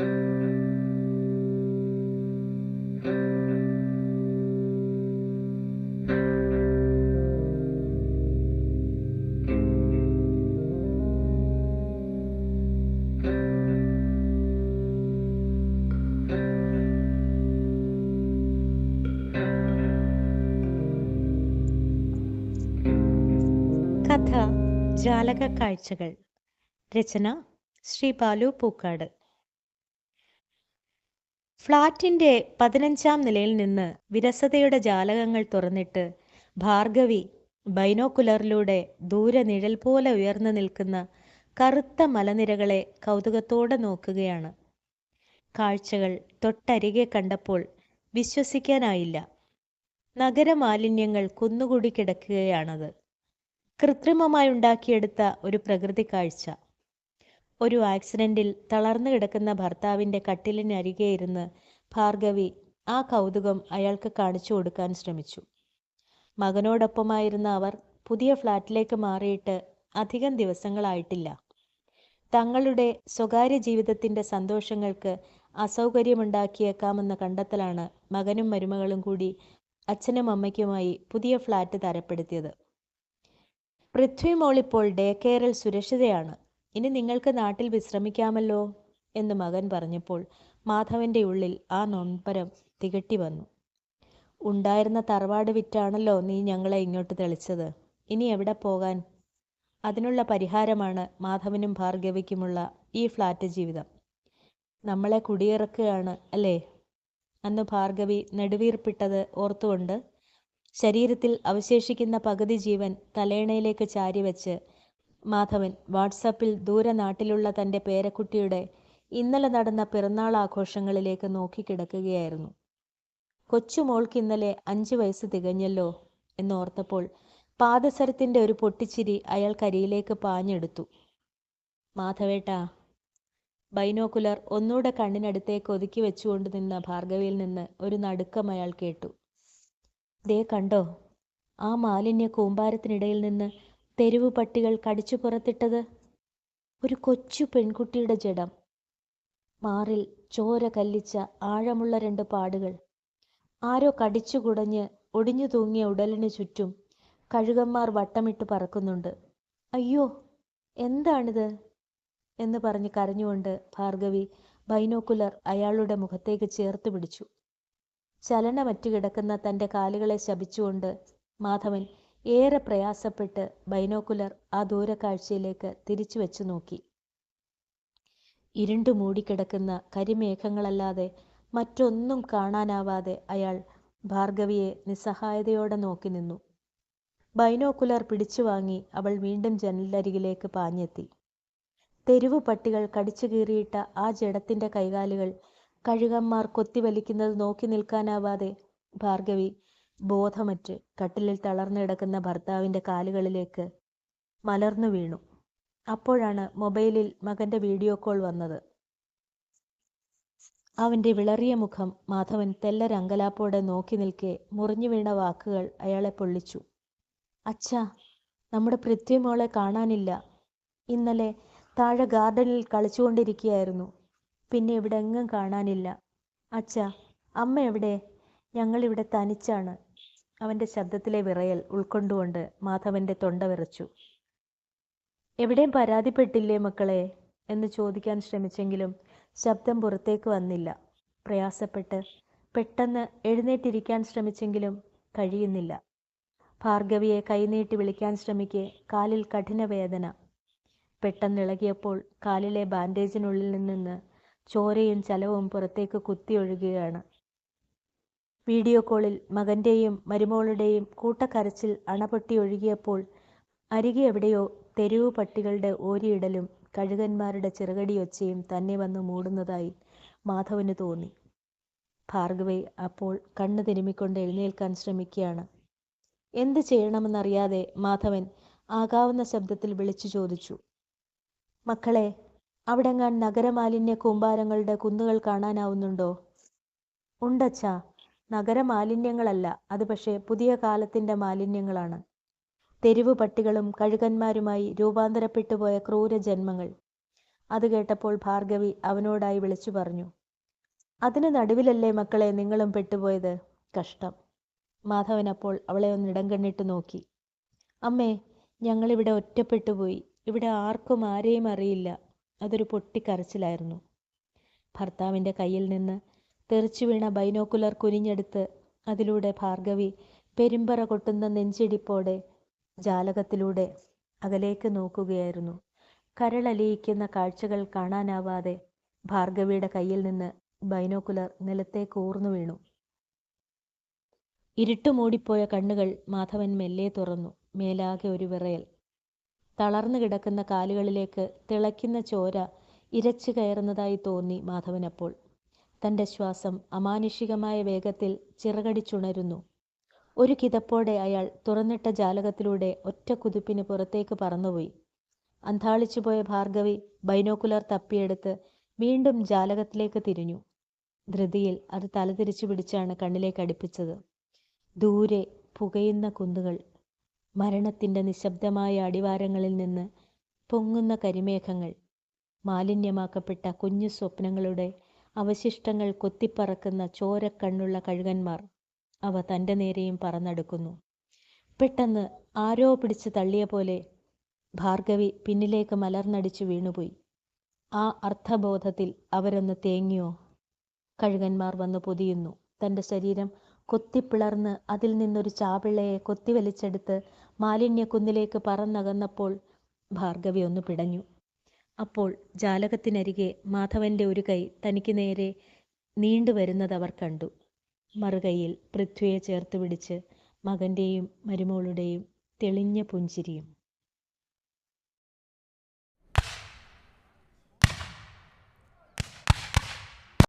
കഥ ജാലക കാഴ്ചകൾ. രചന ശ്രീ ബാലു പൂക്കാട്. ഫ്ളാറ്റിന്റെ പതിനഞ്ചാം നിലയിൽ നിന്ന് വിരസതയുടെ ജാലകങ്ങൾ തുറന്നിട്ട് ഭാർഗവി ബൈനോക്കുലറിലൂടെ ദൂരെ നിഴൽ പോലെ ഉയർന്നു നിൽക്കുന്ന കറുത്ത മലനിരകളെ കൗതുകത്തോടെ നോക്കുകയാണ്. കാഴ്ചകൾ തൊട്ടരികെ കണ്ടപ്പോൾ വിശ്വസിക്കാനായില്ല. നഗരമാലിന്യങ്ങൾ കുന്നുകൂടി കിടക്കുകയാണത്. കൃത്രിമമായി ഉണ്ടാക്കിയെടുത്ത ഒരു പ്രകൃതി കാഴ്ച. ഒരു ആക്സിഡന്റിൽ തളർന്നു കിടക്കുന്ന ഭർത്താവിന്റെ കട്ടിലിനരികെ ഇരുന്ന് ഭാർഗവി ആ കൗതുകം അയാൾക്ക് കാണിച്ചു കൊടുക്കാൻ ശ്രമിച്ചു. മകനോടൊപ്പമായിരുന്ന അവർ പുതിയ ഫ്ലാറ്റിലേക്ക് മാറിയിട്ട് അധികം ദിവസങ്ങളായിട്ടില്ല. തങ്ങളുടെ സ്വകാര്യ ജീവിതത്തിന്റെ സന്തോഷങ്ങൾക്ക് അസൗകര്യമുണ്ടാക്കിയേക്കാമെന്ന കണ്ടെത്തലാണ് മകനും മരുമകളും കൂടി അച്ഛനും അമ്മയ്ക്കുമായി പുതിയ ഫ്ലാറ്റ് തരപ്പെടുത്തിയത്. പൃഥ്വി മോളിപ്പോൾ ഡേ കെയറിൽ സുരക്ഷിതയാണ്. ഇനി നിങ്ങൾക്ക് നാട്ടിൽ വിശ്രമിക്കാമല്ലോ എന്ന് മകൻ പറഞ്ഞപ്പോൾ മാധവന്റെ ഉള്ളിൽ ആ നൊൺപരം തികട്ടി വന്നു. ഉണ്ടായിരുന്ന തറവാട് വിറ്റാണല്ലോ നീ ഞങ്ങളെ ഇങ്ങോട്ട് തെളിച്ചത്. ഇനി എവിടെ പോകാൻ? അതിനുള്ള പരിഹാരമാണ് മാധവനും ഭാർഗവിക്കുമുള്ള ഈ ഫ്ലാറ്റ് ജീവിതം. നമ്മളെ കുടിയിറക്കുകയാണ് അല്ലേ? അന്ന് ഭാർഗവി നെടുവീർപ്പിട്ടത് ഓർത്തുകൊണ്ട് ശരീരത്തിൽ അവശേഷിക്കുന്ന പകുതി ജീവൻ തലേണയിലേക്ക് ചാരിവെച്ച് മാധവൻ വാട്സാപ്പിൽ ദൂരനാട്ടിലുള്ള തന്റെ പേരക്കുട്ടിയുടെ ഇന്നലെ നടന്ന പിറന്നാൾ ആഘോഷങ്ങളിലേക്ക് നോക്കിക്കിടക്കുകയായിരുന്നു കൊച്ചുമോൾക്ക് ഇന്നലെ അഞ്ചു വയസ്സ് തികഞ്ഞല്ലോ എന്നോർത്തപ്പോൾ പാദസരത്തിന്റെ ഒരു പൊട്ടിച്ചിരി അയാൾ കരിയിലേക്ക് പാഞ്ഞെടുത്തു. മാധവേട്ട ബൈനോക്കുലർ ഒന്നുകൂടെ കണ്ണിനടുത്തേക്ക് ഒതുക്കി വെച്ചുകൊണ്ട് നിന്ന ഭാർഗവിയിൽ നിന്ന് ഒരു നടുക്കം അയാൾ കേട്ടു. ദേ കണ്ടോ ആ മാലിന്യ കൂമ്പാരത്തിനിടയിൽ നിന്ന് തെരുവ് പട്ടികൾ കടിച്ചു പുറത്തിട്ടത് ഒരു കൊച്ചു പെൺകുട്ടിയുടെ ജഡം. മാറിൽ ചോര കല്ലിച്ച ആഴമുള്ള രണ്ട് പാടുകൾ. ആരോ കടിച്ചു കുടഞ്ഞ് ഒടിഞ്ഞു തൂങ്ങിയ ഉടലിനു ചുറ്റും കഴുകന്മാർ വട്ടമിട്ട് പറക്കുന്നുണ്ട്. അയ്യോ എന്താണിത്? എന്ന് പറഞ്ഞ് കരഞ്ഞുകൊണ്ട് ഭാർഗവി ബൈനോക്കുലർ അയാളുടെ മുഖത്തേക്ക് ചേർത്ത് പിടിച്ചു. ചലനമറ്റു കിടക്കുന്ന തന്റെ കാലുകളെ ശപിച്ചുകൊണ്ട് മാധവൻ ഏറെ പ്രയാസപ്പെട്ട് ബൈനോക്കുലർ ആ ദൂരക്കാഴ്ചയിലേക്ക് തിരിച്ചു വെച്ചു നോക്കി. ഇരുണ്ടു മൂടിക്കിടക്കുന്ന കരിമേഘങ്ങളല്ലാതെ മറ്റൊന്നും കാണാനാവാതെ അയാൾ ഭാർഗവിയെ നിസ്സഹായതയോടെ നോക്കി നിന്നു. ബൈനോക്കുലർ പിടിച്ചു വാങ്ങി അവൾ വീണ്ടും ജനലരികിലേക്ക് പാഞ്ഞെത്തി. തെരുവു പട്ടികൾ കടിച്ചു കീറിയിട്ട ആ ജഡത്തിന്റെ കൈകാലുകൾ കഴുകന്മാർ കൊത്തിവലിക്കുന്നത് നോക്കി നിൽക്കാനാവാതെ ഭാർഗവി ബോധമറ്റ് കട്ടിലിൽ തളർന്നു കിടക്കുന്ന ഭർത്താവിന്റെ കാലുകളിലേക്ക് മലർന്നു വീണു. അപ്പോഴാണ് മൊബൈലിൽ മകന്റെ വീഡിയോ കോൾ വന്നത്. അവന്റെ വിളറിയ മുഖം മാധവൻ തെല്ലരങ്കലാപ്പോടെ നോക്കി നിൽക്കെ മുറിഞ്ഞു വീണ വാക്കുകൾ അയാളെ പൊള്ളിച്ചു. അച്ഛാ നമ്മുടെ പൃഥ്വിമോളെ കാണാനില്ല. ഇന്നലെ താഴെ ഗാർഡനിൽ കളിച്ചുകൊണ്ടിരിക്കുകയായിരുന്നു. പിന്നെ ഇവിടെ എങ്ങും കാണാനില്ല. അച്ഛാ അമ്മ എവിടെ? ഞങ്ങളിവിടെ തനിച്ചാണ്. അവന്റെ ശബ്ദത്തിലെ വിറയൽ ഉൾക്കൊണ്ടുകൊണ്ട് മാധവന്റെ തൊണ്ട വിറച്ചു. എവിടെയും പരാതിപ്പെട്ടില്ലേ മക്കളെ എന്ന് ചോദിക്കാൻ ശ്രമിച്ചെങ്കിലും ശബ്ദം പുറത്തേക്ക് വന്നില്ല. പ്രയാസപ്പെട്ട് പെട്ടെന്ന് എഴുന്നേറ്റിരിക്കാൻ ശ്രമിച്ചെങ്കിലും കഴിയുന്നില്ല. ഭാർഗവിയെ കൈനീട്ടി വിളിക്കാൻ ശ്രമിക്കെ കാലിൽ കഠിന വേദന. പെട്ടെന്നിളകിയപ്പോൾ കാലിലെ ബാൻഡേജിനുള്ളിൽ നിന്ന് ചോരയും ചലവും പുറത്തേക്ക് കുത്തിയൊഴുകുകയാണ് വീഡിയോ കോളിൽ മകന്റെയും മരുമോളുടെയും കൂട്ടക്കരച്ചിൽ അണപൊട്ടി ഒഴുകിയപ്പോൾ അരികെ എവിടെയോ തെരുവു പട്ടികളുടെ ഓരിയിടലും കഴുകന്മാരുടെ ചിറകടിയൊച്ചയും തന്നെ വന്ന് മൂടുന്നതായി മാധവന് തോന്നി. ഭാർഗവി അപ്പോൾ കണ്ണു തിരുമിക്കൊണ്ട് എഴുന്നേൽക്കാൻ ശ്രമിക്കുകയാണ്. എന്ത് ചെയ്യണമെന്നറിയാതെ മാധവൻ ആകാവുന്ന ശബ്ദത്തിൽ വിളിച്ചു ചോദിച്ചു. മക്കളെ അവിടെങ്ങാൻ നഗരമാലിന്യ കൂമ്പാരങ്ങളുടെ കുന്നുകൾ കാണാനാവുന്നുണ്ടോ? ഉണ്ടച്ചാ നഗരമാലിന്യങ്ങളല്ല അത് പക്ഷേ പുതിയ കാലത്തിന്റെ മാലിന്യങ്ങളാണ്. തെരുവ് പട്ടികളും കഴുകന്മാരുമായി രൂപാന്തരപ്പെട്ടുപോയ ക്രൂര ജന്മങ്ങൾ. അത് കേട്ടപ്പോൾ ഭാർഗവി അവനോടായി വിളിച്ചു പറഞ്ഞു അതിന് നടുവിലല്ലേ മക്കളെ നിങ്ങളും പെട്ടുപോയത്? കഷ്ടം. മാധവൻ അപ്പോൾ അവളെ ഒന്ന് ഇടം കണ്ണിട്ട് നോക്കി. അമ്മേ ഞങ്ങളിവിടെ ഒറ്റപ്പെട്ടു പോയി ഇവിടെ ആർക്കും ആരെയും അറിയില്ല. അതൊരു പൊട്ടിക്കരച്ചിലായിരുന്നു. ഭർത്താവിന്റെ കയ്യിൽ നിന്ന് തെറിച്ചു വീണ ബൈനോക്കുലർ കുനിഞ്ഞെടുത്ത് അതിലൂടെ ഭാർഗവി പെരുമ്പറ കൊട്ടുന്ന നെഞ്ചിടിപ്പോടെ ജാലകത്തിലൂടെ അകലേക്ക് നോക്കുകയായിരുന്നു. കരളലിയിക്കുന്ന കാഴ്ചകൾ കാണാനാവാതെ ഭാർഗവിയുടെ കയ്യിൽ നിന്ന് ബൈനോക്കുലർ നിലത്തേക്ക് ഊർന്നു വീണു. ഇരുട്ടു മൂടിപ്പോയ കണ്ണുകൾ മാധവൻ മെല്ലെ തുറന്നു. മേലാകെ ഒരു വിറയൽ. തളർന്നു കിടക്കുന്ന കാലുകളിലേക്ക് തിളയ്ക്കുന്ന ചോര ഇരച്ചു കയറുന്നതായി തോന്നി മാധവനപ്പോൾ. തന്റെ ശ്വാസം അമാനുഷികമായ വേഗത്തിൽ ചിറകടിച്ചുണരുന്നു. ഒരു കിതപ്പോടെ അയാൾ തുറന്നിട്ട ജാലകത്തിലൂടെ ഒറ്റ കുതിപ്പിന് പുറത്തേക്ക് പറന്നുപോയി. അന്താളിച്ചുപോയ ഭാർഗവി ബൈനോക്കുലർ തപ്പിയെടുത്ത് വീണ്ടും ജാലകത്തിലേക്ക് തിരിഞ്ഞു. ധൃതിയിൽ അത് തലതിരിച്ചു പിടിച്ചാണ് കണ്ണിലേക്ക് അടുപ്പിച്ചത്. ദൂരെ പുകയുന്ന കുന്നുകൾ മരണത്തിന്റെ നിശബ്ദമായ അടിവാരങ്ങളിൽ നിന്ന് പൊങ്ങുന്ന കരിമേഘങ്ങൾ മാലിന്യമാക്കപ്പെട്ട കുഞ്ഞു സ്വപ്നങ്ങളുടെ അവശിഷ്ടങ്ങൾ കൊത്തിപ്പറക്കുന്ന ചോരക്കണ്ണുള്ള കഴുകന്മാർ അവ തന്റെ നേരെയും പറന്നെടുക്കുന്നു. പെട്ടെന്ന് ആരോ പിടിച്ച് തള്ളിയ പോലെ ഭാർഗവി പിന്നിലേക്ക് മലർന്നടിച്ചു വീണുപോയി. ആ അർത്ഥബോധത്തിൽ അവരൊന്ന് തേങ്ങിയോ? കഴുകന്മാർ വന്ന് പൊതിയുന്നു. തന്റെ ശരീരം കൊത്തിപ്പിളർന്ന് അതിൽ നിന്നൊരു ചാപിള്ളയെ കൊത്തിവലിച്ചെടുത്ത് മാലിന്യക്കുന്നിലേക്ക് പറന്നകന്നപ്പോൾ ഭാർഗവി ഒന്ന് പിടഞ്ഞു. അപ്പോൾ ജാലകത്തിനരികെ മാധവന്റെ ഒരു കൈ തനിക്ക് നേരെ നീണ്ടുവരുന്നത് അവർ കണ്ടു. മറുകൈയിൽ പൃഥ്വിയെ ചേർത്ത് പിടിച്ച് മകന്റെയും മരുമോളുടെയും തെളിഞ്ഞ പുഞ്ചിരിയും.